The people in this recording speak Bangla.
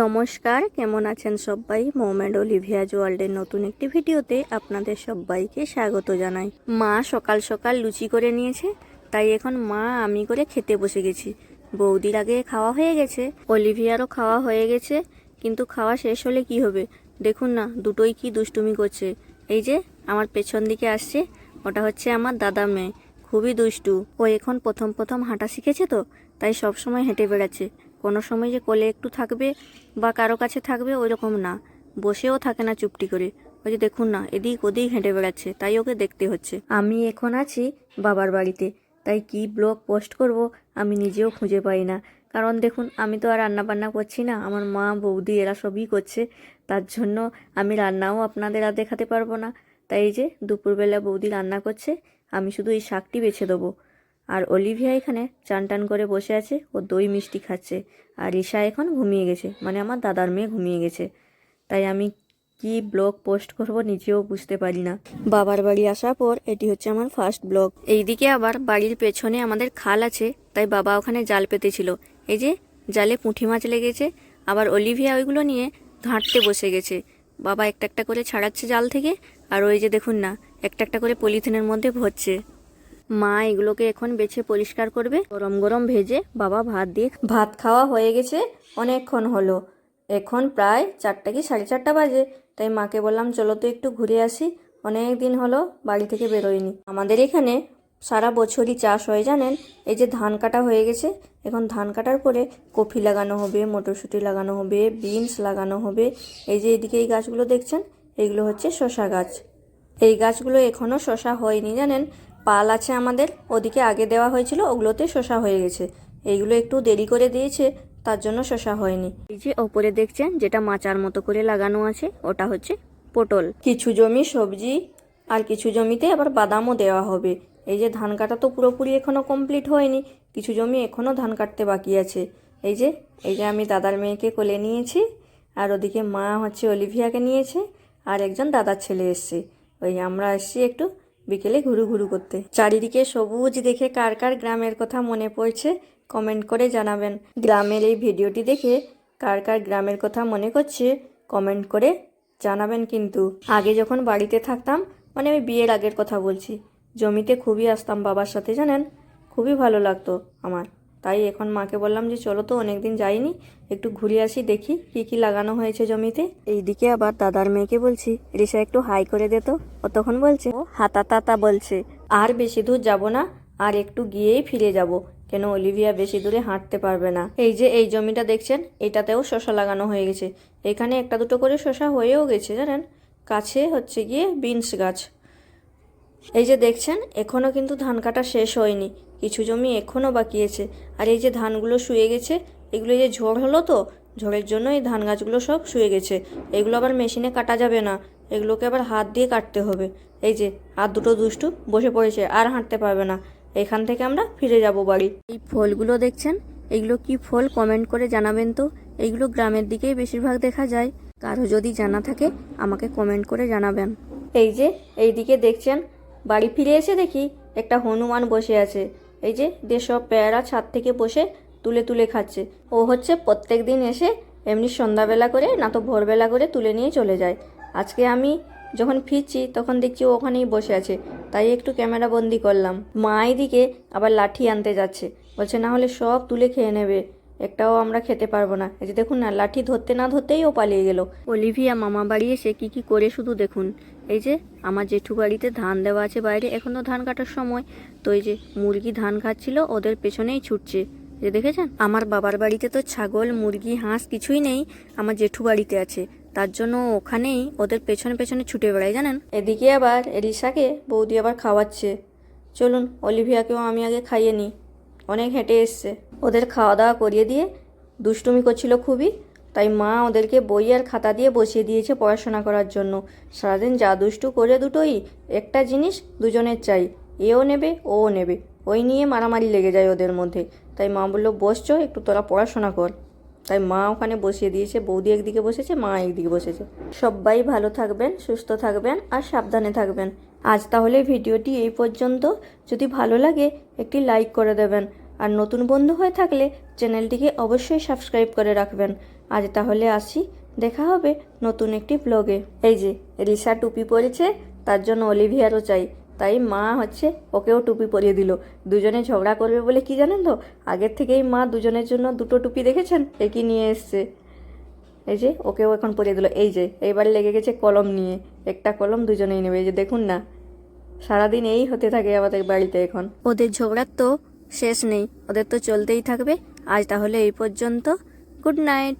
নমস্কার, কেমন আছেন সবাই? মোমেন্ট অলিভিয়া ওয়ার্ল্ডের নতুন একটি ভিডিওতে আপনাদের সবাইকে স্বাগত জানাই। মা সকাল সকাল লুচি করে নিয়েছে, তাই এখন মা আমি করে খেতে বসে গেছি। বৌদির আগে খাওয়া হয়ে গেছে, অলিভিয়ারও খাওয়া হয়ে গেছে, কিন্তু খাওয়া শেষ হলে কি হবে? দেখুন না, দুটোই কি দুষ্টুমি করছে। এই যে, আমার পেছন দিকে আসছে, ওটা হচ্ছে আমার দাদা মেয়ে। খুবই দুষ্টু। ও এখন প্রথম প্রথম হাঁটা শিখেছে তো, তাই সব সময় হেঁটে বেড়াচ্ছে। কোনো সময় যে কোলে একটু থাকবে বা কারও কাছে থাকবে ওই রকম না। বসেও থাকে না চুপটি করে। ওই যে দেখুন না, এদিক ওদিক হেঁটে বেড়াচ্ছে, তাই ওকে দেখতে হচ্ছে। আমি এখন আছি বাবার বাড়িতে, তাই কি ব্লগ পোস্ট করব আমি নিজেও খুঁজে পাই না। কারণ দেখুন, আমি তো আর রান্না বান্না করছি না, আমার মা, বৌদি এরা সবই করছে। তার জন্য আমি রান্নাও আপনাদের আর দেখাতে পারব না। তাই যে দুপুরবেলা বৌদি রান্না করছে, আমি শুধু এই শাকটি বেছে দেবো। আর অলিভিয়া এখানে চান টান করে বসে আছে, ও দই মিষ্টি খাচ্ছে। আর ঈশা এখন ঘুমিয়ে গেছে মানে আমার দাদার মেয়ে ঘুমিয়ে গেছে। তাই আমি কি ব্লগ পোস্ট করব নিজেও বুঝতে পারি না। বাবার বাড়ি আসার পর এটি হচ্ছে আমার ফার্স্ট ব্লগ। এইদিকে আবার বাড়ির পেছনে আমাদের খাল আছে, তাই বাবা ওখানে জাল পেতেছিল। এই যে জালে পুঁটি মাছ লেগেছে, আবার অলিভিয়া ওইগুলো নিয়ে ঘাঁটতে বসে গেছে। বাবা একটা একটা করে ছাড়াচ্ছে জাল থেকে, আর ওই যে দেখুন না, একটা একটা করে পলিথিনের মধ্যে ভরছে। মা এগুলোকে এখন বেছে পরিষ্কার করবে। গরম গরম ভেজে বাবা ভাত দিয়ে ভাত খাওয়া হয়ে গেছে, অনেকক্ষণ হলো। এখন প্রায় চারটা কি সাড়ে চারটা বাজে, তাই মাকে বললাম, চলো তো একটু ঘুরে আসি। অনেক দিন হলো বাড়ি থেকে বেরোয়নি। আমাদের এখানে সারা বছরই চাষ হয়, জানেন? এই যে ধান কাটা হয়ে গেছে, এখন ধান কাটার পরে কফি লাগানো হবে, মটরশুঁটি লাগানো হবে, বিনস লাগানো হবে। এই যে এদিকে এই গাছগুলো দেখছেন? এইগুলো হচ্ছে শশা গাছ। এই গাছগুলো এখনও শশা হয়নি, জানেন? পাল আছে আমাদের, ওদিকে আগে দেওয়া হয়েছিল, ওগুলোতে শশা হয়ে গেছে। এইগুলো একটু দেরি করে দিয়েছে, তার জন্য শশা হয়নি। এই যে ওপরে দেখছেন, যেটা মাচার মতো করে লাগানো আছে, ওটা হচ্ছে পটল। কিছু জমি সবজি আর কিছু জমিতে আবার বাদামও দেওয়া হবে। এই যে ধান কাটা তো পুরোপুরি এখনও কমপ্লিট হয়নি, কিছু জমি এখনও ধান কাটতে বাকি আছে। এই যে এই যে আমি দাদার মেয়েকে কোলে নিয়েছি, আর ওদিকে মা হচ্ছে অলিভিয়াকে নিয়েছে, আর একজন দাদার ছেলে এসছে। ওই আমরা এসছি একটু বিকেলে ঘুরু ঘুরু করতে। চারিদিকে সবুজ দেখে কার কার গ্রামের কথা মনে পড়ছে, কমেন্ট করে জানাবেন। গ্রামের এই ভিডিওটি দেখে কার কার গ্রামের কথা মনে করছে, কমেন্ট করে জানাবেন কিন্তু। আগে যখন বাড়িতে থাকতাম মানে আমি বিয়ের আগের কথা বলছি। জমিতে খুবই আসতাম বাবার সাথে, জানেন? খুবই ভালো লাগতো আমার। তাই এখন মাকে বললাম যে চলো তো অনেকদিন যাইনি একটু ঘুরে আসি দেখি কি কি লাগানো হয়েছে জমিতে। এইদিকে আবার দাদার মেয়েকে বলছি রিসা একটু হাই করে দে তো ও তখন বলছে ও হাতা তাতা বলছে আর বেশি দূর যাব না আর একটু গিয়েই ফিরে যাব কেন অলিভিয়া বেশি দূরে হাঁটতে পারবে না। এই যে এই জমিটা দেখছেন এটাতেও শশা লাগানো হয়ে গেছে এখানে একটা দুটো করে শশা হয়েও গেছে জানেন কাছে হচ্ছে গিয়ে বিনস গাছ। এই যে দেখছেন এখনও কিন্তু ধান কাটা শেষ হয়নি। কিছু জমি এখনও বাকি আছে। আর এই যে ধানগুলো শুয়ে গেছে, এগুলো যে ঝড় হলো তো, ঝড়ের জন্য এই ধান গাছগুলো সব শুয়ে গেছে। এগুলো আবার মেশিনে কাটা যাবে না, এগুলোকে আবার হাত দিয়ে কাটতে হবে। এই যে, আর দুটো দুষ্টু বসে পড়েছে, আর হাঁটতে পারবে না। এখান থেকে আমরা ফিরে যাব বাড়ি। এই ফলগুলো দেখছেন, এগুলো কি ফল কমেন্ট করে জানাবেন তো? এইগুলো গ্রামের দিকেই বেশিরভাগ দেখা যায়। কারও যদি জানা থাকে, আমাকে কমেন্ট করে জানাবেন। এই যে, এইদিকে দেখছেন বাড়ি ফিরে এসে দেখি একটা হনুমান বসে আছে। এই যে দেশব পেয়ারা ছাদ থেকে বসে তুলে তুলে খাচ্ছে। ও হচ্ছে প্রত্যেক দিন এসে এমনি সন্ধ্যাবেলা করে না তো ভোরবেলা করে তুলে নিয়ে চলে যায়। আজকে আমি যখন ফিরছি তখন দেখছি ওখানেই বসে আছে। তাই একটু ক্যামেরা বন্দি করলাম। মা এদিকে আবার লাঠি আনতে যাচ্ছে। বলছে, না হলে সব তুলে খেয়ে নেবে। একটাও আমরা খেতে পারব না। এই যে দেখুন না লাঠি ধরতে না ধরতেই ও পালিয়ে গেল। অলিভিয়া মামা বাড়ি এসে কি কি করে শুধু দেখুন। এই যে আমার জেঠু বাড়িতে ধান দেওয়া আছে বাইরে এখন তো ধান কাটার সময়। তো এই যে মুরগি ধান খাচ্ছিল ওদের পেছনেই ছুটছে। যে দেখেছেন? আমার বাবার বাড়িতে তো ছাগল মুরগি হাঁস কিছুই নেই আমার জেঠু বাড়িতে আছে। তার জন্য ওখানেই ওদের পেছনে পেছনে ছুটে বেড়ায় জানেন? এদিকে আবার রিসাকে বৌদি আবার খাওয়াচ্ছে। চলুন অলিভিয়াকেও আমি আগে খাইয়ে নিই। অনেক হেঁটে এসছে। ওদের খাওয়া দাওয়া করিয়ে দিয়ে দুষ্টুমি করছিল খুবই। তাই মা ওদেরকে বই আর খাতা দিয়ে বসিয়ে দিয়েছে পড়াশোনা করার জন্য। সারাদিন যা দুষ্টু করে দুটোই একটা জিনিস দুজনের চাই। এও নেবে, ওও নেবে। ওই নিয়ে মারামারি লেগে যায় ওদের মধ্যে। তাই মা বলল, বসছো, একটু তোরা পড়াশোনা কর। তাই মা ওখানে বসিয়ে দিয়েছে। বৌদি একদিকে বসেছে, মা একদিকে বসেছে। সবাই ভালো থাকবেন, সুস্থ থাকবেন আর সাবধানে থাকবেন। আজ তাহলে ভিডিওটি এই পর্যন্ত। যদি ভালো লাগে, একটি লাইক করে দেবেন। আর নতুন বন্ধু হয়ে থাকলে চ্যানেলটিকে অবশ্যই সাবস্ক্রাইব করে রাখবেন। আজ তাহলে আসি। দেখা হবে নতুন একটি ব্লগে। এই যে রিসা টুপি পরেছে, তার জন্য অলিভিয়ারও চাই। তাই মা হচ্ছে, ওকেও টুপি পরিয়ে দিল। দুজনে ঝগড়া করবে বলে কি জানেন তো? আগের থেকেই মা দুজনের জন্য দুটো টুপি দেখেছেন, একই নিয়ে এসছে। এই যে, ওকেও এখন পরিয়ে দিল। এই যে, এইবার লেগে গেছে কলম নিয়ে। একটা কলম দুজনেই নেবে যে দেখুন না, সারাদিন এই হতে থাকে আমাদের বাড়িতে এখন। ওদের ঝগড়ার তো শেষ নেই, ওদের তো চলতেই থাকবে। আজ তাহলে এই পর্যন্ত গুড নাইট